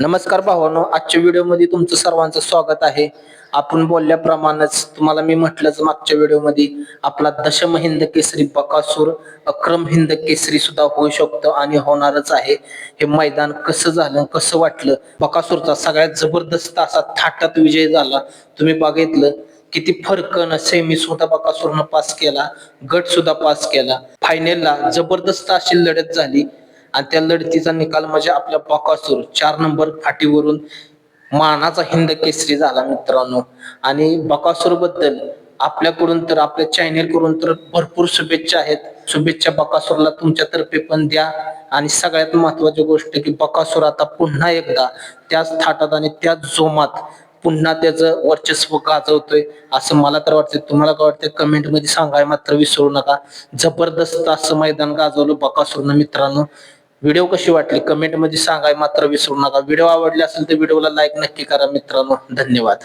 नमस्कार भावानो आजच्या व्हिडिओमध्ये तुमचं सर्वांचं स्वागत आहे. आपण बोलल्याप्रमाणेच तुम्हाला मी म्हटलंच मागच्या व्हिडिओमध्ये आपला दशम हिंद केसरी बकासूर अक्रम हिंद केसरी सुद्धा होऊ शकतो आणि होणारच आहे. हे मैदान कसं झालं कसं वाटलं? बकासूरचा सगळ्यात जबरदस्त असा थाटात विजय झाला. तुम्ही बघितलं किती फरकन सेमी सुद्धा बकासूरनं पास केला गट सुद्धा पास केला फायनलला जबरदस्त अशी लढत झाली. आणि त्या लढतीचा निकाल म्हणजे आपल्या बकासूर चार नंबर फाटीवरून मानाचा हिंद केसरी झाला मित्रांनो. आणि बकासूरबद्दल आपल्याकडून तर आपल्या चॅनेल कडून तर भरपूर शुभेच्छा आहेत. शुभेच्छा बकासूरला तुमच्यातर्फे पण द्या. आणि सगळ्यात महत्वाची गोष्ट की बकासूर आता पुन्हा एकदा त्याच थाटात आणि त्याच जोमात पुन्हा त्याचं वर्चस्व गाजवतोय. असं मला तर वाटतंय. तुम्हाला काय वाटतं कमेंटमध्ये सांगाय मात्र विसरू नका. जबरदस्त असं मैदान गाजवलं बकासूरनं मित्रांनो. व्हिडिओ कशी वाटली? कमेंटमध्ये सांगाय मात्र विसरू नका. व्हिडिओ आवडले असेल तर व्हिडिओला लाईक नक्की करा मित्रांनो. धन्यवाद.